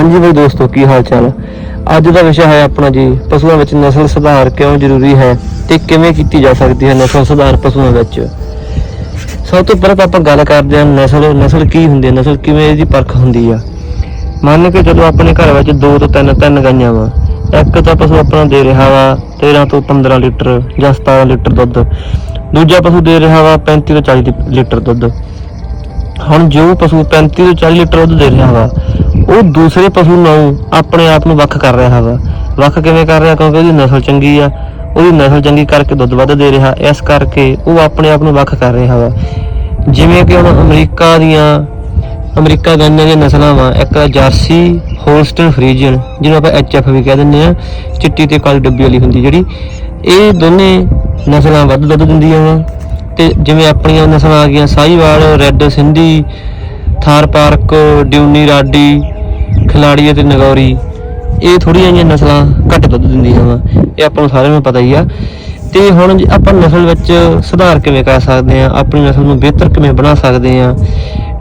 ਹਾਂਜੀ ਬਈ ਦੋਸਤੋ, ਕੀ ਹਾਲ ਚਾਲ ਅੱਜ ਦਾ ਵਿਸ਼ਾ ਹੈ ਆਪਣਾ ਜੀ, ਪਸ਼ੂਆਂ ਵਿੱਚ ਨਸਲ ਸੁਧਾਰ ਕਿਉਂ ਜ਼ਰੂਰੀ ਹੈ ਤੇ ਕਿਵੇਂ ਕੀਤੀ ਜਾ ਸਕਦੀ ਹੈ ਨਸਲ ਸੁਧਾਰ ਪਸ਼ੂਆਂ ਵਿੱਚ? ਸਭ ਤੋਂ ਪਹਿਲਾਂ ਤਾਂ ਆਪਾਂ ਗੱਲ ਕਰਦੇ ਹਾਂ ਨਸਲ ਨਸਲ ਕੀ ਹੁੰਦੀ ਹੈ, ਨਸਲ ਕਿਵੇਂ ਇਹਦੀ ਪਰਖ ਹੁੰਦੀ ਆ। ਮੰਨ ਕੇ ਜਦੋਂ ਆਪਣੇ ਘਰ ਵਿੱਚ ਦੋ ਤੋਂ ਤਿੰਨ ਤਿੰਨ ਗਾਈਆਂ ਵਾ। ਇੱਕ ਤਾਂ ਪਸ਼ੂ ਆਪਣਾ ਦੇ ਰਿਹਾ ਵਾ 13 ਤੋਂ 15 ਲੀਟਰ ਜਾਂ 17 ਲੀਟਰ ਦੁੱਧ। ਦੂਜਾ ਪਸ਼ੂ ਦੇ ਰਿਹਾ ਵਾ 35 ਤੋਂ 40 ਲੀਟਰ ਦੁੱਧ। ਹੁਣ ਜੋ ਪਸ਼ੂ 35 ਤੋਂ 40 ਲੀਟਰ ਦੁੱਧ ਦੇ ਰਿਹਾ ਵਾ ਉਹ ਦੂਸਰੇ ਪਸ਼ੂ ਨਾਲੋਂ ਆਪਣੇ ਆਪ ਨੂੰ ਵੱਖ ਕਰ ਰਿਹਾ ਵਾ ਵੱਖ ਕਿਵੇਂ ਕਰ ਰਿਹਾ? ਕਿਉਂਕਿ ਉਹਦੀ ਨਸਲ ਚੰਗੀ ਆ। ਉਹਦੀ ਨਸਲ ਚੰਗੀ ਕਰਕੇ ਦੁੱਧ ਵੱਧ ਦੇ ਰਿਹਾ। ਇਸ ਕਰਕੇ ਉਹ ਆਪਣੇ ਆਪ ਨੂੰ ਵੱਖ ਕਰ ਰਿਹਾ ਵਾ ਜਿਵੇਂ ਕਿ ਹੁਣ ਅਮਰੀਕਾ ਦੀਆਂ, ਅਮਰੀਕਾ ਗਾਈਆਂ ਦੀਆਂ ਨਸਲਾਂ ਵਾ, ਇੱਕ ਆ ਜਰਸੀ ਹੋਲਸਟਨ ਫਰੀਜ਼ਨ ਜਿਹਨੂੰ ਆਪਾਂ ਐਚਐਫ ਵੀ ਕਹਿ ਦਿੰਦੇ ਆ, ਚਿੱਟੀ ਤੇ ਕਾਲੀ ਡੱਬੀ ਵਾਲੀ ਹੁੰਦੀ ਜਿਹੜੀ, ਇਹ ਦੋਨੇ ਨਸਲਾਂ ਵੱਧ ਦੁੱਧ ਦਿੰਦੀਆਂ ਵਾ। ਤੇ ਜਿਵੇਂ ਆਪਣੀਆਂ ਨਸਲਾਂ ਆ ਗਈਆਂ, ਸਾਹੀਵਾਲ, ਰੈੱਡ ਸਿੰਧੀ ਥਾਰ ਪਾਰਕ, ਡਿਊਨੀ ਰਾਡੀ, ਖਿਲਾੜੀ ਅਤੇ ਨਗੌਰੀ। ਇਹ ਥੋੜੀਆਂ ਜਿਹੀਆਂ ਨਸਲਾਂ ਘੱਟ ਦੁੱਧ ਦਿੰਦੀਆਂ ਵਾ। ਇਹ ਆਪਾਂ ਨੂੰ ਸਾਰਿਆਂ ਨੂੰ ਪਤਾ ਹੀ ਆ। ਤੇ ਹੁਣ ਜੇ ਆਪਾਂ ਨਸਲ ਵਿੱਚ ਸੁਧਾਰ ਕਿਵੇਂ ਕਰ ਸਕਦੇ ਆ, ਆਪਣੀ ਨਸਲ ਨੂੰ ਬਿਹਤਰ ਕਿਵੇਂ ਬਣਾ ਸਕਦੇ ਆ।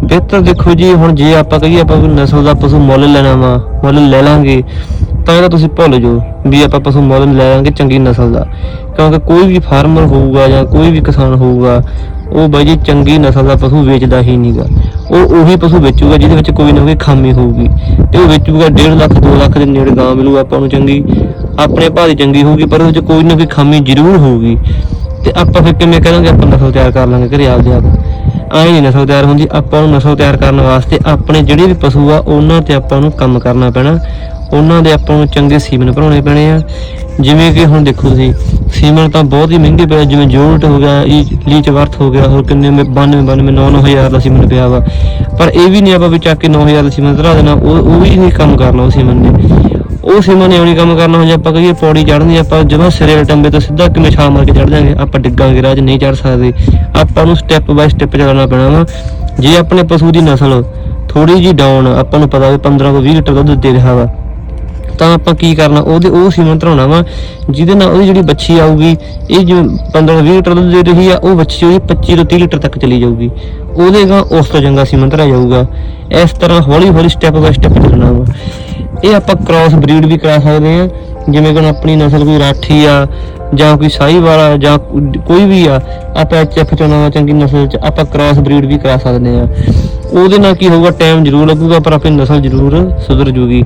ਬਿਹਤਰ ਦੇਖੋ ਜੀ, ਹੁਣ ਜੇ ਆਪਾਂ ਕਹੀਏ ਆਪਾਂ ਕੋਈ ਨਸਲ ਦਾ ਪਸ਼ੂ ਮੁੱਲ ਲੈਣਾ ਵਾ, ਮੁੱਲ ਲੈ ਲਾਂਗੇ, ਤਾਂ ਇਹਦਾ ਤੁਸੀਂ ਭੁੱਲ ਜਾਓ ਵੀ ਆਪਾਂ ਪਸ਼ੂ ਮੁੱਲ ਲੈ ਲਾਂਗੇ ਚੰਗੀ ਨਸਲ ਦਾ। ਕਿਉਂਕਿ ਕੋਈ ਵੀ ਫਾਰਮਰ ਹੋਊਗਾ ਜਾਂ ਕੋਈ ਵੀ ਕਿਸਾਨ ਹੋਊਗਾ ਉਹ ਬਾਈ ਜੀ ਚੰਗੀ ਨਸਲ ਦਾ ਪਸ਼ੂ ਵੇਚਦਾ ਹੀ ਨਹੀਂਗਾ ਉਹ ਉਹੀ ਪਸ਼ੂ ਵੇਚੂਗਾ ਜਿਹਦੇ ਵਿੱਚ ਕੋਈ ਨਾ ਕੋਈ ਖਾਮੀ ਹੋਊਗੀ। ਤੇ ਉਹ ਵੇਚੂਗਾ 1.5 ਲੱਖ 2 ਲੱਖ ਦੇ ਨੇੜੇ ਗਾਂ ਮਿਲੂ ਆਪਾਂ ਨੂੰ ਚੰਗੀ। ਆਪਣੇ ਭਾਅ ਦੀ ਚੰਗੀ ਹੋਊਗੀ, ਪਰ ਉਹਦੇ ਵਿੱਚ ਕੋਈ ਨਾ ਕੋਈ ਖਾਮੀ ਜ਼ਰੂਰ ਹੋਊਗੀ। ਤੇ ਆਪਾਂ ਫਿਰ ਕਿਵੇਂ ਕਰਾਂਗੇ? ਆਪਾਂ ਨਸਲ ਤਿਆਰ ਕਰ ਲਾਂਗੇ ਘਰੇ ਆਪਦੇ ਆਪ। ਆਏ ਨਹੀਂ ਨਸਲ ਤਿਆਰ ਹੁੰਦੀ, ਆਪਾਂ ਨੂੰ ਨਸਲ ਤਿਆਰ ਕਰਨ ਵਾਸਤੇ ਆਪਣੇ ਜਿਹੜੇ ਵੀ ਪਸ਼ੂ ਆ, ਉਹਨਾਂ ਤੇ ਆਪਾਂ ਨੂੰ ਕੰਮ ਕਰਨਾ ਪੈਣਾ। ਉਹਨਾਂ ਦੇ ਆਪਾਂ ਨੂੰ ਚੰਗੇ ਸੀਮਨ ਭਰਾਉਣੇ ਪੈਣੇ ਆ। ਜਿਵੇਂ ਕਿ ਹੁਣ ਦੇਖੋ ਤੁਸੀਂ, ਸੀਮਨ ਤਾਂ ਬਹੁਤ ਹੀ ਮਹਿੰਗੇ ਪਏ ਜਿਵੇਂ ਜੋਲਟ ਹੋ ਗਿਆ ਇਹ ਲੀਚ ਵਰਥ ਹੋ ਗਿਆ, ਹੋਰ ਕਿੰਨੇ 92 92 9000 ਦਾ ਸੀਮਨ ਪਿਆ ਵਾ। ਪਰ ਇਹ ਵੀ ਨਹੀਂ ਆਪਾਂ ਵੀ ਚੱਕ ਕੇ 9000 ਦਾ ਸੀਮਨ ਧਰਾ ਦੇਣਾ, ਉਹ ਉਹ ਵੀ ਨਹੀਂ ਕੰਮ ਕਰਨਾ ਉਹ ਸੀਮਨ ਨੇ। ਉਹ ਸੀਮਨ ਨੇ ਨਹੀਂ ਕੰਮ ਕਰਨਾ ਹੋ ਜੇ ਆਪਾਂ ਕਹੀਏ ਪੌੜੀ ਚੜ੍ਹਨੀ, ਆਪਾਂ ਜਦੋਂ ਸਿਰੇ ਟੰਬੇ ਤੋਂ ਸਿੱਧਾ ਕਿਵੇਂ ਛਾਲ ਮਾਰ ਕੇ ਚੜ੍ਹ ਜਾਾਂਗੇ, ਆਪਾਂ ਡਿੱਗਾਂਗੇ ਰਾਜ ਨਹੀਂ ਚੜ੍ਹ ਸਕਦੇ। ਆਪਾਂ ਨੂੰ ਸਟੈਪ ਬਾਈ ਸਟੈਪ ਚੱਲਣਾ ਪੈਣਾ ਵਾ। ਜੇ ਆਪਣੇ ਪਸ਼ੂ ਦੀ ਨਸਲ ਥੋੜੀ ਜੀ ਡਾਊਨ ਆਪਾਂ ਨੂੰ ਪਤਾ ਵੀ 15 ਤੋਂ 20 ਲੀਟਰ ਦੁੱਧ ਦੇ ਰਿਹਾ ਵਾ। ਤਾਂ ਆਪਾਂ ਕੀ ਕਰਨਾ, ਉਹਦੇ ਉਹ ਸੀਮਨ ਧਰਾਉਣਾ ਵਾ, ਜਿਹਦੇ ਨਾਲ ਉਹਦੀ ਜਿਹੜੀ ਬੱਚੀ ਆਊਗੀ, ਇਹ ਜੋ 15 20 ਲੀਟਰ ਦੁੱਧ ਦੇ ਰਹੀ ਆ, ਉਹ ਬੱਚੀ ਉਹਦੀ 25 ਤੋਂ 30 ਲੀਟਰ ਤੱਕ ਚਲੀ ਜਾਊਗੀ। ਉਹਦੇ ਗਾ ਉਸ ਤੋਂ ਚੰਗਾ ਸੀਮਨ ਧਰਿਆ ਜਾਊਗਾ। ਇਸ ਤਰ੍ਹਾਂ ਹੌਲੀ ਹੌਲੀ ਸਟੈਪ ਬਾਈ ਸਟੈਪ ਚੱਲਣਾ ਵਾ। ਇਹ ਆਪਾਂ ਕ੍ਰਾਸ ਬਰੀਡ ਵੀ ਕਰਾ ਸਕਦੇ ਆ ਜਿਵੇਂ ਕਿ ਆਪਣੀ ਨਸਲ ਕੋਈ ਰਾਠੀ ਆ, ਜਾਂ ਕੋਈ ਸਾਹੀਵਾਲ ਵਾਲਾ, ਜਾਂ ਕੋਈ ਵੀ ਆ, ਆਪਾਂ ਐਚਐਫ ਚੋਣਾਂ ਚੰਗੀ ਨਸਲ ਚ ਆਪਾਂ ਕ੍ਰਾਸ ਬਰੀਡ ਵੀ ਕਰਾ ਸਕਦੇ ਆ ਉਹਦੇ ਨਾਲ ਕੀ ਹੋਊਗਾ ਟਾਈਮ ਜ਼ਰੂਰ ਲੱਗੂਗਾ, ਪਰ ਆਪਣੀ ਨਸਲ ਜ਼ਰੂਰ ਸੁਧਰ ਜੂਗੀ।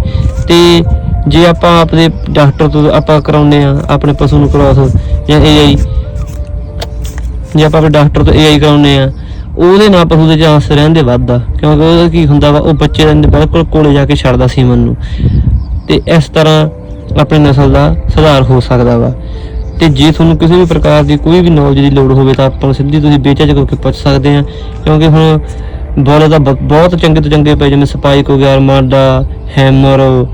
ਤੇ ਜੇ ਆਪਾਂ ਆਪਣੇ ਡਾਕਟਰ ਤੋਂ ਆਪਾਂ ਕਰਾਉਨੇ ਆ ਆਪਣੇ ਪਸ਼ੂ ਨੂੰ ਕ੍ਰਾਸ ਜਾਂ ਏਆਈ ਜੇ ਆਪਾਂ ਆਪਣੇ ਡਾਕਟਰ ਤੋਂ ਏਆਈ ਕਰਾਉਨੇ ਆ ਉਹਦੇ ਨਾਲ ਪਸ਼ੂ ਦੇ ਚਾਂਸ ਰਹਿੰਦੇ ਵੱਧਦਾ ਕਿਉਂਕਿ ਉਹਦਾ ਕੀ ਹੁੰਦਾ ਵਾ, ਉਹ ਬੱਚੇ ਦੇ ਬਿਲਕੁਲ ਕੋਲੇ ਜਾ ਕੇ ਛੱਡਦਾ ਸੀਮਨ ਨੂੰ। ਤੇ ਇਸ ਤਰ੍ਹਾਂ ਆਪਣੀ ਨਸਲ ਦਾ ਸੁਧਾਰ ਹੋ ਸਕਦਾ ਵਾ। ਤੇ ਜੇ ਤੁਹਾਨੂੰ ਕਿਸੇ ਵੀ ਪ੍ਰਕਾਰ ਦੀ ਕੋਈ ਵੀ ਨੌਲੇਜ ਦੀ ਲੋੜ ਹੋਵੇ ਤਾਂ ਆਪਾਂ ਸਿੱਧੀ ਤੁਸੀਂ ਬੇਚਾਚ ਕਰਕੇ ਪੁੱਛ ਸਕਦੇ ਆ ਕਿਉਂਕਿ ਹੁਣ ਬੋਲੇ ਤਾਂ ਬ- ਬਹੁਤ ਚੰਗੇ ਤੋਂ ਚੰਗੇ ਪਏ ਜਿਵੇਂ ਸਪਾਈਕ ਹੋ ਗਿਆ, ਅਰਮਾਡਾ, ਹੈਮਰ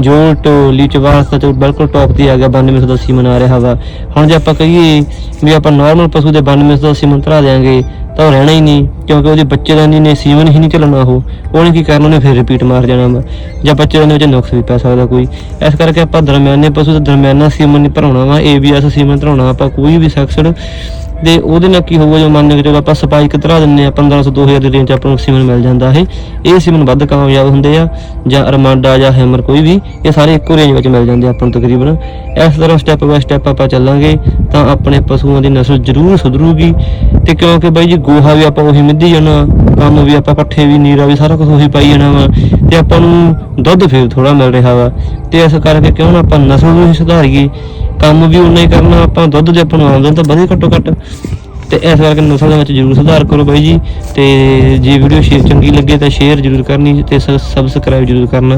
ਜੋਲਟ ਲੀਚ ਵਾਸਤਾ ਤੇ ਬਿਲਕੁਲ ਟੌਪ ਤੇ ਆ ਗਿਆ 9200 ਦਾ ਸੀਮਨ ਆ ਰਿਹਾ ਵਾ। ਹੁਣ ਜੇ ਆਪਾਂ ਕਹੀਏ ਵੀ ਆਪਾਂ ਨਾਰਮਲ ਪਸ਼ੂ ਦੇ 9200 ਦਾ ਸੀਮਨ ਧਰਾ ਦੇਾਂਗੇ ਤਾਂ ਉਹ ਰਹਿਣਾ ਹੀ ਨਹੀਂ, ਕਿਉਂਕਿ ਉਹਦੇ ਬੱਚੇ ਦਾ ਨਹੀਂ ਨੇ ਸੀਮਨ ਹੀ ਨਹੀਂ ਚੱਲਣਾ ਉਹ। ਉਹਨੇ ਕੀ ਕਰਨਾ, ਉਹਨੇ ਫਿਰ ਰਿਪੀਟ ਮਾਰ ਜਾਣਾ ਵਾ। ਜਾਂ ਬੱਚੇ ਦੇ ਵਿੱਚ ਨੁਕਸ ਵੀ ਪੈ ਸਕਦਾ ਕੋਈ। ਇਸ ਕਰਕੇ ਆਪਾਂ ਦਰਮਿਆਨੇ ਪਸ਼ੂ ਦੇ ਦਰਮਿਆਨਾ ਸੀਮਨ ਨਹੀਂ ਭਰਾਉਣਾ ਵਾ ਏਬੀਐਸ ਸੀਮਨ ਧਰਾਉਣਾ ਆਪਾਂ ਕੋਈ ਵੀ ਸੈਕਸ਼ਨ ਤੇ ਉਹਦੇ ਨਾਲ ਕੀ ਹੋਊਗਾ ਜੋ ਮੰਨ ਕੇ ਚਲੋ ਆਪਾਂ ਸਪਾਈਕ ਧਰਾ ਦਿੰਨੇ ਆ 1500 2000 ਦੇ ਰੇਂਜ ਆਪਾਂ ਨੂੰ ਸੀਮਨ ਮਿਲ ਜਾਂਦਾ ਹੈ ਇਹ ਸੀਮਨ ਵੱਧ ਕਾਮਯਾਬ ਹੁੰਦੇ ਆ ਜਾਂ ਅਰਮਾਂਡਾ ਜਾਂ ਹੈਮਰ ਕੋਈ ਵੀ, ਇਹ ਸਾਰੇ ਇੱਕੋ ਰੇਂਜ ਵਿੱਚ ਮਿਲ ਜਾਂਦੇ ਆ ਆਪਾਂ ਨੂੰ ਤਕਰੀਬਨ। ਇਸ ਤਰ੍ਹਾਂ ਸਟੈਪ ਬਾਏ ਸਟੈਪ ਆਪਾਂ ਚੱਲਾਂਗੇ ਤਾਂ ਆਪਣੇ ਪਸ਼ੂਆਂ ਦੀ ਨਸਲ ਜ਼ਰੂਰ ਸੁਧਰੂਗੀ। ਤੇ ਕਿਉਂਕਿ ਬਾਈ ਜੀ ਗੋਹਾ ਵੀ ਆਪਾਂ ਉਹੀ ਮਿੱਧੀ ਜਾਣਾ ਕੰਮ ਵੀ ਆਪਾਂ ਪੱਠੇ ਵੀ, ਨੀਰਾ ਵੀ ਸਾਰਾ ਕੁਝ ਉਹੀ ਪਾਈ ਜਾਣਾ ਵਾ। ਤੇ ਆਪਾਂ ਨੂੰ ਦੁੱਧ ਫੇਰ ਥੋੜਾ ਮਿਲ ਰਿਹਾ ਵਾ। ਤੇ ਇਸ ਕਰਕੇ ਕਿਉਂ ਨਾ ਆਪਾਂ ਨਸਲ ਨੂੰ ਹੀ ਸੁਧਾਰੀਏ। ਕੰਮ ਵੀ ਉਨਾ ਹੀ ਕਰਨਾ, ਆਪਾਂ ਦੁੱਧ ਜੇ ਆਪਾਂ ਨੂੰ ਆਮਦਨ ਤਾਂ ਵਧੇ ਘੱਟੋ ਘੱਟ। ਤੇ ਇਸ ਕਰਕੇ ਨਸਲ ਦੇ ਵਿੱਚ ਜ਼ਰੂਰ ਸੁਧਾਰ ਕਰੋ ਬਾਈ ਜੀ। ਤੇ ਜੇ ਵੀਡੀਓ ਸ਼ੇਅਰ ਚੰਗੀ ਲੱਗੇ ਤਾਂ ਸ਼ੇਅਰ ਜ਼ਰੂਰ ਕਰਨੀ ਤੇ ਸਬਸਕ੍ਰਾਈਬ ਜ਼ਰੂਰ ਕਰਨਾ।